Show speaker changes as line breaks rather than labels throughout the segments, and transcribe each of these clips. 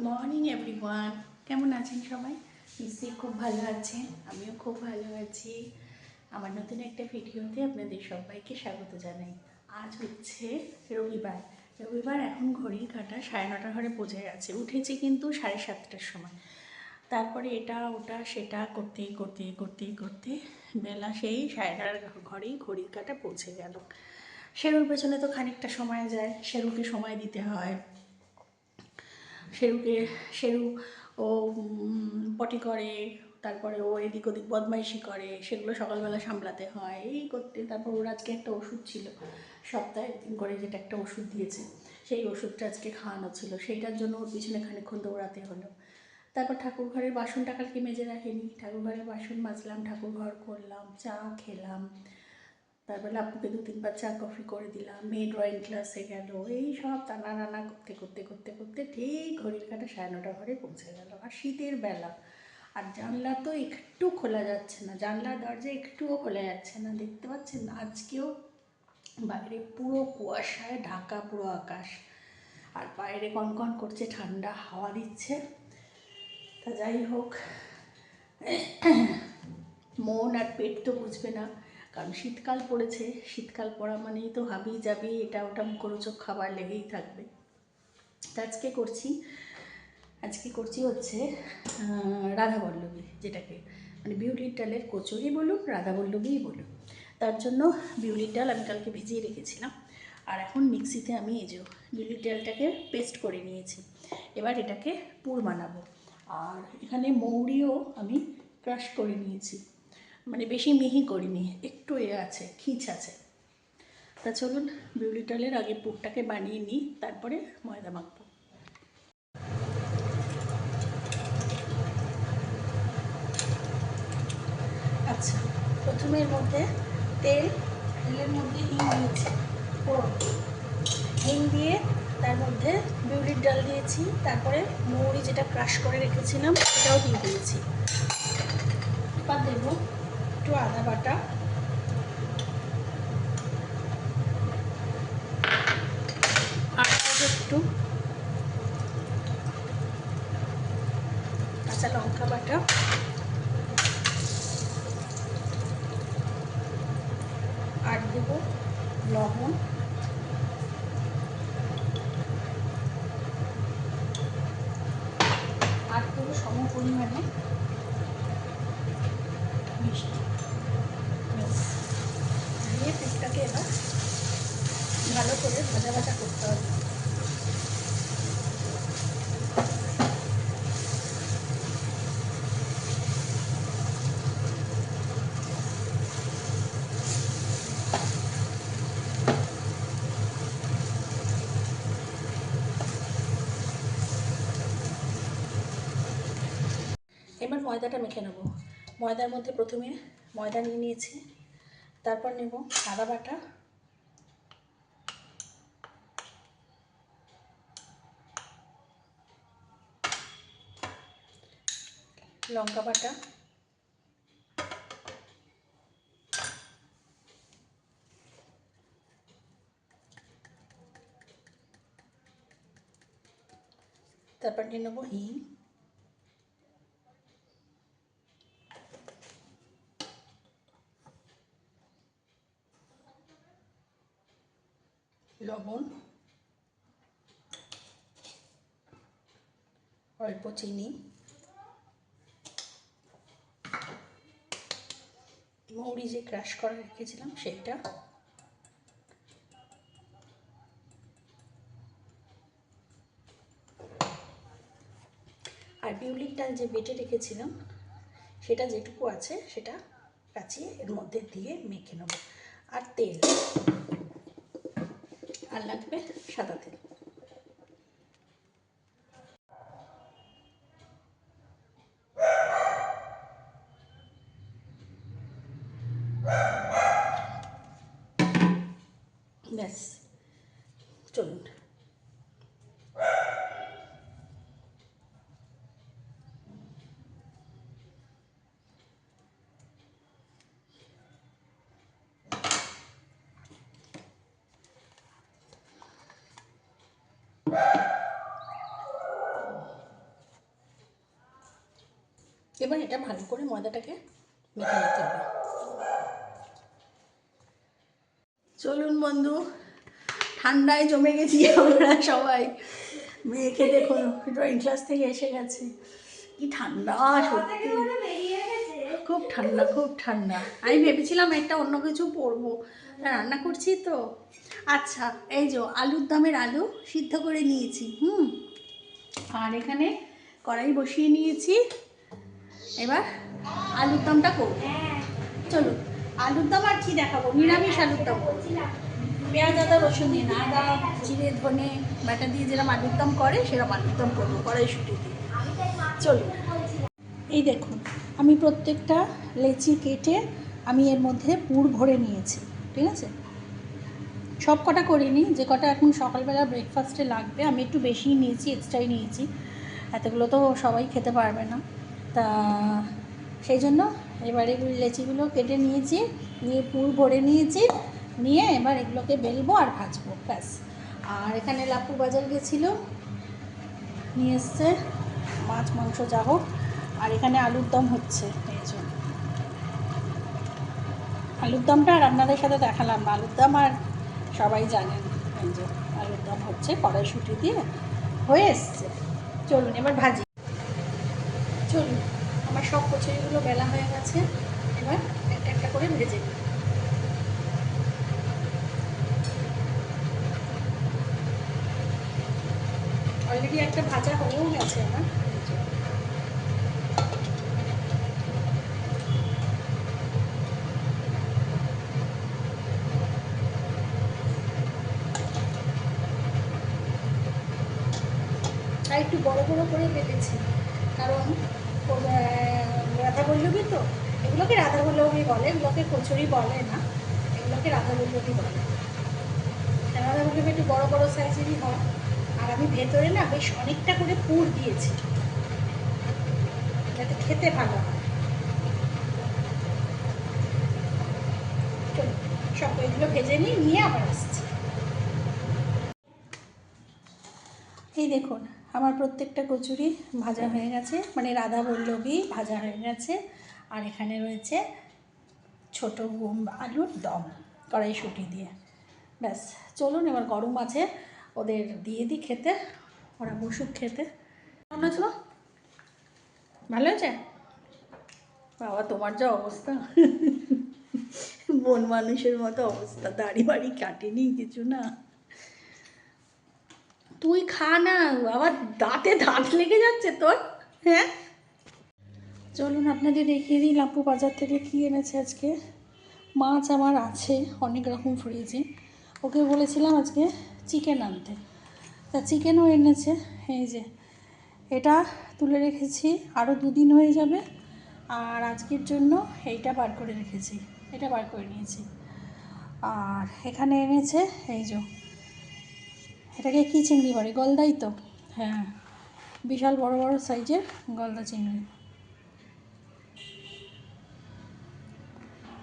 Morning everyone কেমন আছেন সবাই? নিশ্চয়ই খুব ভালো আছেন। আমিও খুব ভালো আছি। আমার নতুন একটা ভিডিওতে আপনাদের সবাইকে স্বাগত জানাই। আজ হচ্ছে রবিবার। রবিবার এখন ঘড়ির কাটা, সাড়ে নটা ঘরে পৌঁছে গেছে উঠেছি কিন্তু সাড়ে সাতটার সময়। তারপরে এটা, ওটা, সেটা করতে করতে করতে করতে বেলা সেই সাড়ে নটার ঘরেই ঘড়ির কাটা পৌঁছে গেল। শেরুর পেছনে তো খানিকটা সময় যায়। শেরুকে সময় দিতে হয়। শেরুকে শেরু ও পটি করে, তারপরে ও এদিক ওদিক বদমাইশি করে, সেগুলো সকালবেলা সামলাতে হয়, এই করতে, তারপর ওর আজকে একটা ওষুধ ছিল, সপ্তাহে একদিন করে যেটা একটা ওষুধ দিয়েছে, সেই ওষুধটা আজকে খাওয়ানো ছিল, সেইটার জন্য ওর পিছনে খানিকক্ষণ দৌড়াতে হলো। তারপর ঠাকুর ঘরের বাসনটা কালকে মেজে রাখেনি ঠাকুর ঘরের বাসন মাজলাম ঠাকুর ঘর করলাম, চা খেলাম তারপরে লাপুকে দু তিনবার চা কফি করে দিলাম, মেয়ে ড্রয়িং ক্লাসে গেল, এই সব টানা রান্না করতে করতে করতে করতে ঠিক ঘড়ির কাটা সাড়ে নটা ঘরে পৌঁছে গেল। আর শীতের বেলা, আর জানলা তো একটু খোলা যাচ্ছে না, জানলার দরজা একটুও খোলা যাচ্ছে না, দেখতে পাচ্ছেন আজকেও বাইরে পুরো কুয়াশায় ঢাকা, পুরো আকাশ। আর বাইরে কনকন করছে, ঠান্ডা হাওয়া দিচ্ছে। তা যাই হোক, মন আর পেট তো বুঝবে না। কারণ শীতকাল পড়েছে শীতকাল পড়া মানেই তো হাবি যাবি এটা ওটা মুখরোচক খাবার লেগেই থাকবে। তা আজকে করছি আজকে করছি হচ্ছে আহ, রাধাবল্লভী যেটাকে মানে বিউলির ডালের কচুরি বলুন রাধা রাধাবল্লভীই বলুন। তার জন্য বিউলির ডাল আমি কালকে ভিজিয়ে রেখেছিলাম। আর এখন মিক্সিতে আমি এই যে বিউলির ডালটাকে পেস্ট করে নিয়েছি। এবার এটাকে পুর বানাবো। আর এখানে মৌরিও আমি ক্রাশ করে নিয়েছি। মানে বেশি মিহি করিনি, একটু এ আছে, খিচ আছে। তা চলুন, বিউলি ডালের আগে পুরটাকে বানিয়ে নিই, তারপরে ময়দা মাখবো। আচ্ছা প্রথমে এর মধ্যে তেল, তেলের মধ্যে হিং দিয়েছি হিং দিয়ে তার মধ্যে বিউলির ডাল দিয়েছি, তারপরে মৌরি যেটা ক্রাশ করে রেখেছিলাম, সেটাও দিয়ে দিয়েছি। এবার দেবো একটু আদা বাটা। একটু কাঁচা লঙ্কা বাটা। আর দেবো লবণ। আর দেবো সম পরিমাণে মিষ্টি ব্যাস। দিয়ে পিঠটাকে এবার ভালো করে ভাজা ভাজা করতে হবে। এবার ময়দাটা মেখে নেব। ময়দার মধ্যে প্রথমে ময়দা নিয়ে নিয়েছি, তারপর নেব আদা বাটা লঙ্কা বাটা। তারপর নিয়ে নেব হিং। লবণ। অল্প চিনি মৌরি যে ক্রাশ করে রেখেছিলাম সেটা। আর বিউলির ডাল যে বেটে রেখেছিলাম, সেটা যেটুকু আছে সেটা কাচিয়ে এর মধ্যে দিয়ে মেখে নেব। আর তেল, আর লাগবে সাদা তেল। এবার এটা ভালো করে ময়দাটাকে মেখে নিতে হবে। চলুন বন্ধু, ঠান্ডায় জমে গেছি আমরা সবাই। মেয়েকে দেখুন ড্রয়িং ক্লাস থেকে এসে গেছে। কি ঠান্ডা, সত্যি। খুব ঠান্ডা খুব ঠান্ডা। আমি ভেবেছিলাম একটা অন্য কিছু পরবো। রান্না করছি তো? আচ্ছা এই যে আলুর দামের আলু সিদ্ধ করে নিয়েছি, হুম। আর এখানে কড়াই বসিয়ে নিয়েছি। এবার আলুর দমটা করব। চলুন আলুর দম আর কি দেখাবো? নিরামিষ আলুর দম। পেঁয়াজ, আদা, রসুন দিয়ে না, আদা, জিরে, ধনে বাটা দিয়ে যেরকম আলুর দম করে সেরকম আলুর দম করব কড়াইশুটি দিয়ে। চলুন এই দেখুন আমি প্রত্যেকটা লেচি কেটে আমি এর মধ্যে পুর ভরে নিয়েছি, ঠিক আছে? সব কটা করিনি, যে কটা এখন সকালবেলা ব্রেকফাস্টে লাগবে, আমি একটু বেশিই নিয়েছি এক্সট্রাই নিয়েছি। এতগুলো তো সবাই খেতে পারবে না। তা সেই জন্য এবার এগুলো লেচিগুলো কেটে নিয়েছি, নিয়ে পুর ভরে নিয়েছি, নিয়ে এবার এগুলোকে বেলবো আর ভাজবো, ব্যাস। আর এখানে লাপু বাজার গেছিল, নিয়ে এসছে মাছ, মাংস যা হোক, আর এখানে আলুর দম হচ্ছে, এই জন্য আলুর দমটা আর আপনাদের সাথে দেখালাম, আলুর দম আর সবাই জানেন, এই আলুর দম হচ্ছে কড়াইশুটি দিয়ে হয়ে এসছে। চলুন এবার ভাজি। চলুন আমার সব কচুরিগুলো বেলা হয়ে গেছে, এবার একটা একটা করে ভেজে নিই। অলরেডি একটা ভাজা হয়েও গেছে আমার এই যে। আর একটু বড় বড় করে বেটেছি কারণ ও- আহ, রাধা বল্লভী তো এগুলোকে রাধা বল্লভী বলে এগুলোকে কচুরি বলে না, এগুলোকে রাধা বল্লভী বলে। রাধা বল্লভী একটু বড় বড় সাইজেরই হয়, আর আমি ভেতরে না বেশ অনেকটা করে পুর দিয়েছি, যাতে খেতে ভালো হয়। সব এগুলো ভেজে নিই নিয়ে আবার আসছি। এই দেখুন, আমার প্রত্যেকটা কচুরি ভাজা হয়ে গেছে মানে রাধা বল্লভী ভাজা হয়ে গেছে, আর এখানে রয়েছে ছোট আলুর দম কড়াইশুঁটি দিয়ে। ব্যাস, চলুন এবার গরম আছে ওদের দিয়ে দিই খেতে, ওরা বসুক খেতে। কেমন ভালো আছে? বাবা, তোমার যা অবস্থা। বন মানুষের মতো অবস্থা, দাড়ি বাড়ি কাটেনি কিছু না। তুই খা না আবার দাঁতে দাঁত লেগে যাচ্ছে তোর হ্যাঁ? চলুন আপনাদের দেখিয়ে দিই লাপু বাজার থেকে কী এনেছে আজকে। মাছ আমার আছে, অনেক রকম ফ্রিজে ওকে বলেছিলাম আজকে চিকেন আনতে। তা চিকেনও এনেছে, এই যে। এটা তুলে রেখেছি আরও দুদিন হয়ে যাবে। আর আজকের জন্য এইটা বার করে রেখেছি, এটা বার করে নিয়েছি। আর এখানে এনেছে, এই যে। এটাকে কী চিংড়ি বলে? গলদাই তো? হ্যাঁ। বিশাল বড় বড় সাইজের গলদা চিংড়ি।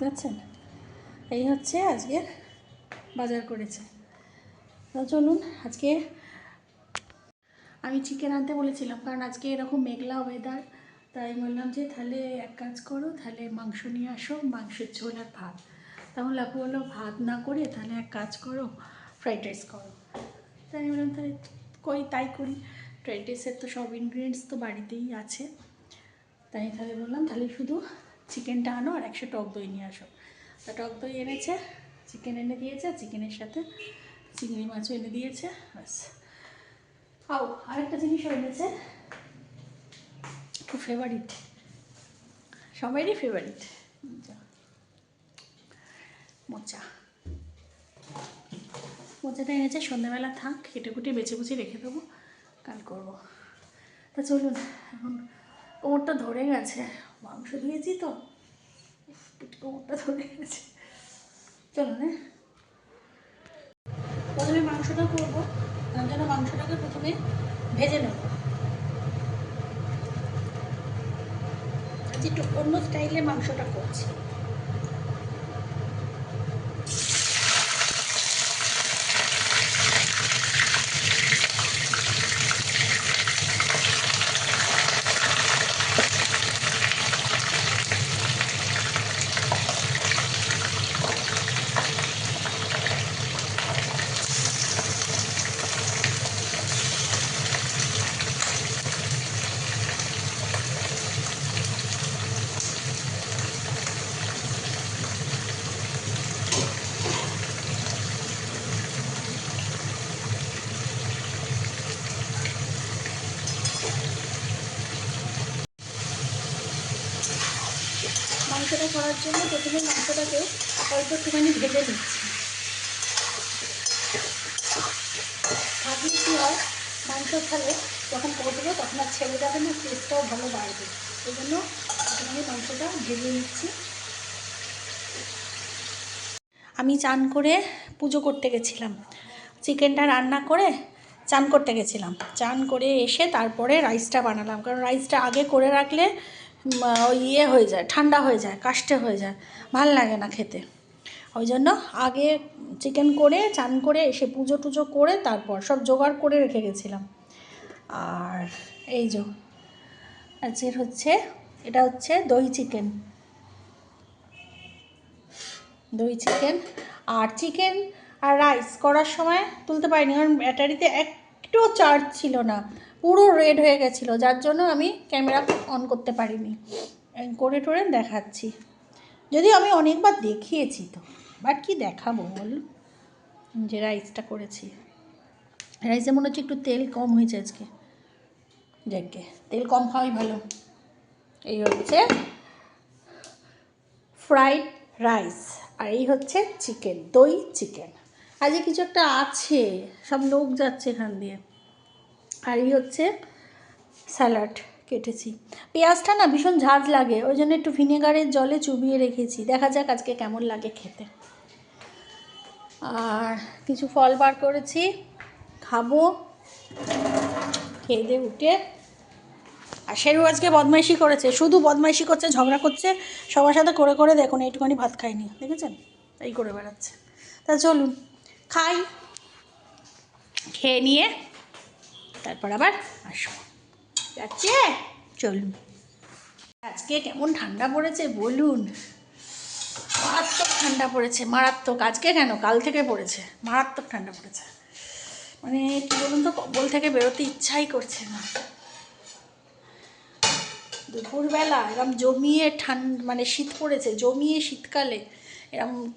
বুঝছেন এই হচ্ছে আজকের বাজার করেছে। তো চলুন, আজকে আমি চিকেন আনতে বলেছিলাম, কারণ আজকে এরকম মেঘলা ওয়েদার তাই বললাম যে তাহলে এক কাজ করো, তাহলে মাংস নিয়ে আসো, মাংসের ঝোল আর ভাত। তখন লাপু বলল, ভাত না করে তাহলে এক কাজ করো ফ্রাইড রাইস করো। তাই আমি বললাম, তাহলে করি তাই করি। ফ্রাইড রাইসের তো সব ইনগ্রিডিয়েন্টস তো বাড়িতেই আছে। তাই তাহলে বললাম, তাহলে শুধু চিকেনটা আনো আর একশো টক দই নিয়ে আসো। তা টক দই এনেছে, চিকেন এনে দিয়েছে, চিকেনের সাথে চিংড়ি মাছও এনে দিয়েছে, ব্যাস। আও আরেকটা জিনিসও এনেছে। খুব ফেভারিট সবারই ফেভারিট মোচা মোচাটা এনেছে, সন্ধ্যাবেলা থাক, কেটে কুটে বেছে বুছে রেখে দেবো, কাল করব। তা চলুন, এখন কোমরটা ধরে গেছে। মাংস দিয়েছি তো। পিঠ কোমরটা ধরে গেছে চলো হ্যাঁ প্রথমে মাংসটা করব, তার জন্য মাংসটাকে প্রথমে ভেজে নেব। আজ একটু অন্য স্টাইলে মাংসটা করছি। মাংসটা করার জন্য প্রথমে মাংসটাকে অল্প একটুখানি ভেজে নিচ্ছি। ভাবলে কী হয়, মাংস খেলে যখন কষবো তখন আর ছেড়ে যাবে না টেস্টটাও ভালো বাড়বে। এই জন্য একটুখানি মাংসটা ভেজে নিচ্ছি। আমি চান করে পুজো করতে গেছিলাম। চিকেনটা রান্না করে চান করতে গেছিলাম। চান করে এসে তারপরে রাইসটা বানালাম। কারণ রাইসটা আগে করে রাখলে ওই ইয়ে হয়ে যায়, ঠান্ডা হয়ে যায় কাস্টে হয়ে যায়, ভালো লাগে না খেতে। ওই জন্য আগে চিকেন করে, চান করে, এসে পুজো টুজো করে, তারপর সব জোগাড় করে রেখে গেছিলাম। আর এই যে, আজকের হচ্ছে, এটা হচ্ছে দই চিকেন দই চিকেন আর চিকেন আর রাইস করার সময় তুলতে পারিনি, কারণ ব্যাটারিতে একটুও চার্জ ছিল না। পুরো রেড হয়ে গেছিল, যার জন্য আমি ক্যামেরা অন করতে পারিনি। করে টোরে দেখাচ্ছি। যদিও আমি অনেকবার দেখিয়েছি তো বাট কি দেখাবো বল যে রাইসটা করেছি। রাইসে মনে হচ্ছে একটু তেল কম হয়েছে আজকে। যাকে তেল কম খাওয়াই ভালো। এই হচ্ছে ফ্রাইড রাইস আর এই হচ্ছে চিকেন দই চিকেন আজকে কিছু একটা আছে, সব লোক যাচ্ছে এখান দিয়ে। আর এই হচ্ছে স্যালাড কেটেছি। পেঁয়াজটা না ভীষণ ঝাঁজ লাগে, ওই জন্য একটু ভিনেগারের জলে চুবিয়ে রেখেছি। দেখা যাক আজকে কেমন লাগে খেতে। আর কিছু ফল বার করেছি, খাব, খেয়ে দিয়ে উঠে। আর সেরু আজকে বদমাইশি করেছে, শুধু বদমাইশি করছে, ঝগড়া করছে, সবার সাথে করে করে দেখুন এইটুখানি ভাত খাইনি দেখেছেন? এই করে বেড়াচ্ছে। তা চলুন, খাই, খেয়ে নিয়ে তারপর আবার আসব। যাচ্ছে চলুন। আজকে কেমন ঠান্ডা পড়েছে বলুন। মারাত্মক ঠান্ডা পড়েছে, মারাত্মক। আজকে কেন? কাল থেকে পড়েছে। মারাত্মক ঠান্ডা পড়েছে। মানে কী বলুন তো, কম্বল থেকে বেরোতে ইচ্ছাই করছে না। দুপুরবেলা এরম জমিয়ে ঠান মানে শীত পড়েছে, জমিয়ে শীতকালে এরম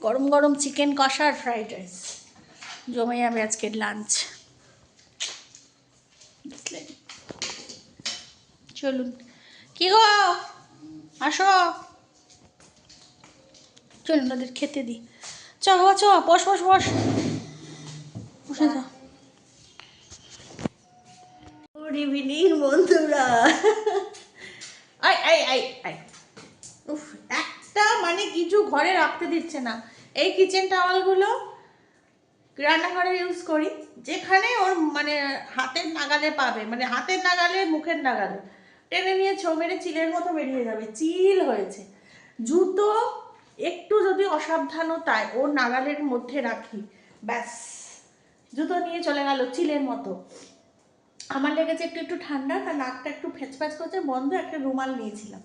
গরম গরম চিকেন কষা আর ফ্রাইড রাইস। জমে যাবে আজকের লাঞ্চ। চলুন। কি গো? আসো। চলুন তাদের খেতে দিই। চ বাবা চ বস বস বস। বসে যা গুড ইভিনিং বন্ধুরা। আই আই আই আই উফ একটা মানে কিছু ঘরে রাখতে দিচ্ছে না। এই কিচেন টাওয়ালগুলো রান্নাঘরে ইউজ করি যেখানে ওর মানে হাতের নাগালে পাবে মানে হাতের নাগালে মুখের নাগালে। টেনে নিয়ে ছৌ মেরে চিলের মতো বেরিয়ে যাবে। চিল হয়েছে। জুতো একটু যদি অসাবধানতায় ও নাগালের মধ্যে রাখি, ব্যাস। জুতো নিয়ে চলে গেল চিলের মতো। আমার লেগেছে একটু একটু ঠান্ডা তার নাকটা একটু ফ্যাচপ্যাচ করছে, বন্ধ একটা রুমাল নিয়েছিলাম।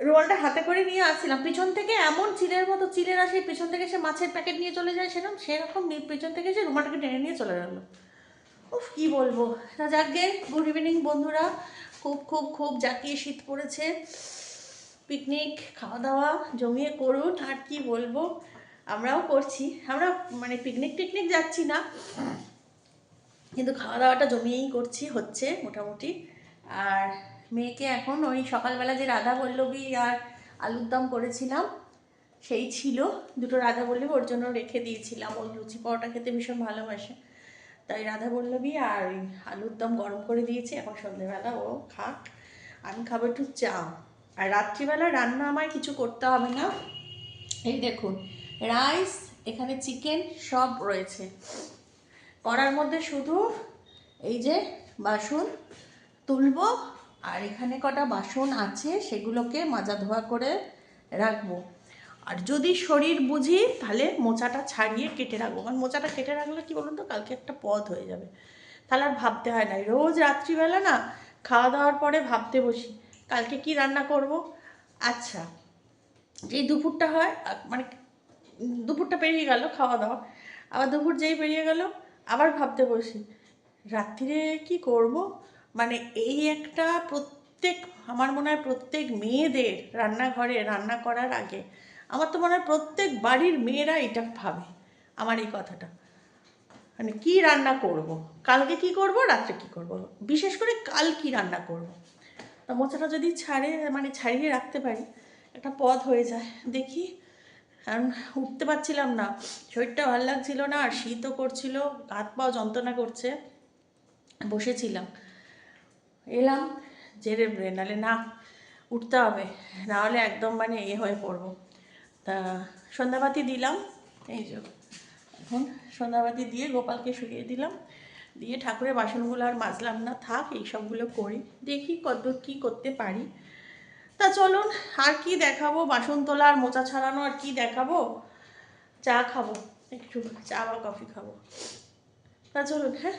রুমালটা হাতে করে নিয়ে আসছিলাম। পিছন থেকে এমন চিলের মতো, চিলের আসে পিছন থেকে সে মাছের প্যাকেট নিয়ে চলে যায় সেরকম সেরকম পিছন থেকে সে রুমালটাকে টেনে নিয়ে চলে গেল। উফ, কি বলব? তা যাকে গুড ইভিনিং বন্ধুরা। খুব খুব খুব জাকিয়ে শীত পড়েছে। পিকনিক খাওয়া দাওয়া জমিয়ে করুন, আর কি বলব? আমরাও করছি। আমরা মানে পিকনিক টিকনিক যাচ্ছি না। কিন্তু খাওয়া দাওয়াটা জমিয়েই করছি, হচ্ছে মোটামুটি। আর মেয়েকে এখন ওই সকালবেলা যে রাধা বল্লভী আর আলুর দম করেছিলাম, সেই ছিল। দুটো রাধা বল্লভী ওর জন্য রেখে দিয়েছিলাম। ওই লুচি পরোটা খেতে ভীষণ ভালোবাসে। তাই রাধা বল্লভী আর আলুর দম গরম করে দিয়েছি, এখন সন্ধ্যেবেলা ও খাক। আমি খাব একটু চা। আর রাত্রিবেলা রান্না আমায় কিছু করতে হবে না। এই দেখুন, রাইস, এখানে চিকেন সব রয়েছে। করার মধ্যে শুধু এই যে বাসন তুলবো, আর এখানে কটা বাসন আছে, সেগুলোকে মাজা ধোয়া করে রাখব। আর যদি শরীর বুঝি, তাহলে মোচাটা ছাড়িয়ে কেটে রাখব। কারণ মোচাটা কেটে রাখলে কি বলুন তো, কালকে একটা পদ হয়ে যাবে। তাহলে আর ভাবতে হয় না। রোজ রাত্রিবেলা না খাওয়া দাওয়ার পরে ভাবতে বসি, কালকে কি রান্না করব? আচ্ছা যেই দুপুরটা হয় মানে দুপুরটা পেরিয়ে গেল খাওয়া দাওয়া আবার দুপুর যেই পেরিয়ে গেল, আবার ভাবতে বসি, রাত্রিরে কি করব? মানে এই একটা প্রত্যেক, আমার মনে হয় প্রত্যেক মেয়েদের রান্নাঘরে রান্না করার আগে আমার তো মনে হয় প্রত্যেক বাড়ির মেয়েরা এটা ভাবে, আমার এই কথাটা। মানে কি রান্না করব? কালকে কি করব? রাত্রে কি করব? বিশেষ করে কাল কি রান্না করব? তা মোচাটা যদি ছাড়ে মানে ছাড়িয়ে রাখতে পারি, একটা পথ হয়ে যায়। দেখি, কারণ উঠতে পারছিলাম না। শরীরটা ভালো লাগছিল না আর শীতও করছিল, হাত পাও যন্ত্রণা করছে। বসেছিলাম। এলাম, জেরে নালে না, উঠতে হবে। না হলে একদম মানে এ হয়ে পড়ব। তা সন্ধ্যাবাতি দিলাম, এই যে এখন সন্ধ্যাবাতি দিয়ে গোপালকে শুইয়ে দিলাম, দিয়ে ঠাকুরের বাসনগুলো আর মাজলাম না, থাক এই সবগুলো করি, দেখি কতদূর কী করতে পারি। তা চলুন, আর কি দেখাবো? বাসন তোলা আর মোচা ছাড়ানো আর কি দেখাবো? চা খাব, একটু চা বা কফি খাব। তা চলুন হ্যাঁ?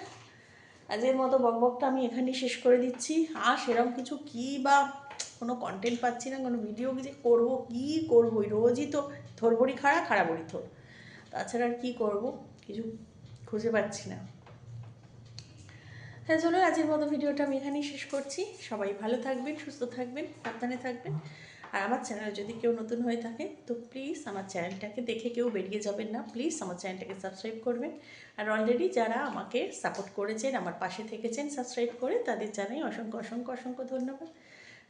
আজকের মতো বকবকটা আমি এখানেই শেষ করে দিচ্ছি। আর সেরকম কিছু কি বা কোনো কন্টেন্ট পাচ্ছি না, কোনো ভিডিও যে করব, কী করব? রোজই তো থোর বড়ি খাড়া খাড়া থোর। তাছাড়া আর কী করব? কিছু খুঁজে পাচ্ছি না। হ্যাঁ চলো আজকের মতো ভিডিওটা আমি এখানেই শেষ করছি। সবাই ভালো থাকবেন, সুস্থ থাকবেন, সাবধানে থাকবেন। আর আমার চ্যানেলে যদি কেউ নতুন হয়ে থাকে, তো প্লিজ আমার চ্যানেলটাকে দেখে কেউ বেরিয়ে যাবেন না। প্লিজ আমার চ্যানেলটাকে সাবস্ক্রাইব করবেন। আর অলরেডি যারা আমাকে সাপোর্ট করেছেন, আমার পাশে থেকেছেন সাবস্ক্রাইব করে তাদের জানাই অসংখ্য অসংখ্য অসংখ্য ধন্যবাদ।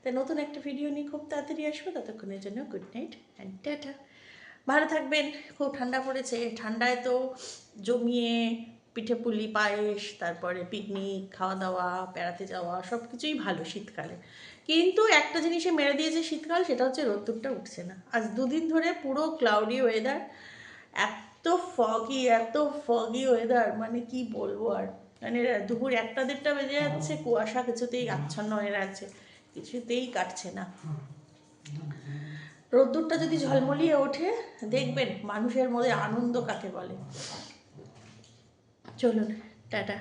তাই নতুন একটা ভিডিও নিয়ে খুব তাড়াতাড়ি আসব। ততক্ষণের জন্য গুড নাইট অ্যান্ড টাটা ভালো থাকবেন। খুব ঠান্ডা পড়েছে। ঠান্ডায় তো জমিয়ে পিঠে পুলি পায়েস তারপরে পিকনিক খাওয়া দাওয়া বেড়াতে যাওয়া সব কিছুই ভালো শীতকালে। কিন্তু একটা জিনিসে মেরে দিয়েছে শীতকাল সেটা হচ্ছে রোদ্দুরটা উঠছে না। আজ দুদিন ধরে পুরো ক্লাউডি ওয়েদার এত ফগি এত ফগি ওয়েদার মানে কি বলব আর? মানে দুপুর একটা দেড়টা বেজে যাচ্ছে কুয়াশা কিছুতেই আচ্ছন্ন হয়ে আছে। কিছুতেই কাটছে না। রোদ্দুরটা যদি ঝলমলিয়ে ওঠে, দেখবেন মানুষের মধ্যে আনন্দ কাকে বলে। চলুন, টাটা।